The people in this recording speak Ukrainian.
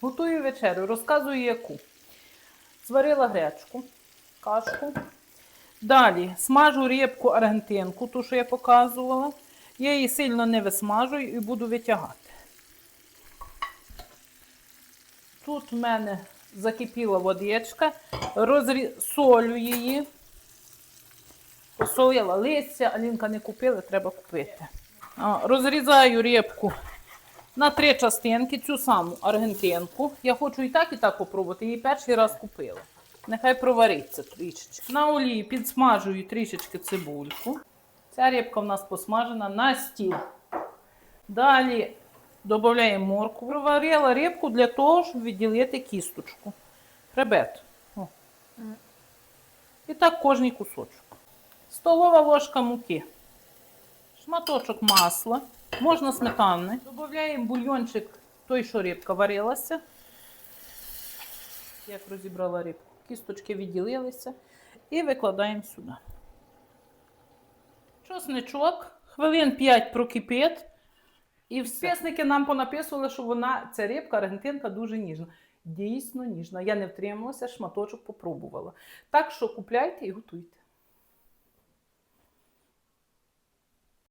Готую вечерю, розказую яку. Зварила гречку, кашку. Далі смажу рибку аргентинку, ту, що я показувала. Я її сильно не висмажую і буду витягати. Тут в мене закипіла водичка, розрі... солю її. Посолила листя, Алінка не купила, треба купити. Розрізаю рибку на три частинки, цю саму аргентинку. Я хочу і так, і так попробувати. Її перший раз купила. Нехай провариться трішечки. На олії підсмажую трішечки цибульку. Ця рибка в нас посмажена на стіл. Далі додаємо моркву. Проварила рибку для того, щоб відділити кісточку. Хребет. О. І так кожний кусочок. Столова ложка муки. Шматочок масла. Можна сметани. Додаємо бульйончик, той, що рибка варилася. Як розібрала рибку. Кісточки відділилися. І викладаємо сюди. Чосничок, хвилин 5 прокипить. І вписники нам понаписували, що вона, ця рибка, аргентинка, дуже ніжна. Дійсно ніжна. Я не втрималася, шматочок попробувала. Так що купляйте і готуйте.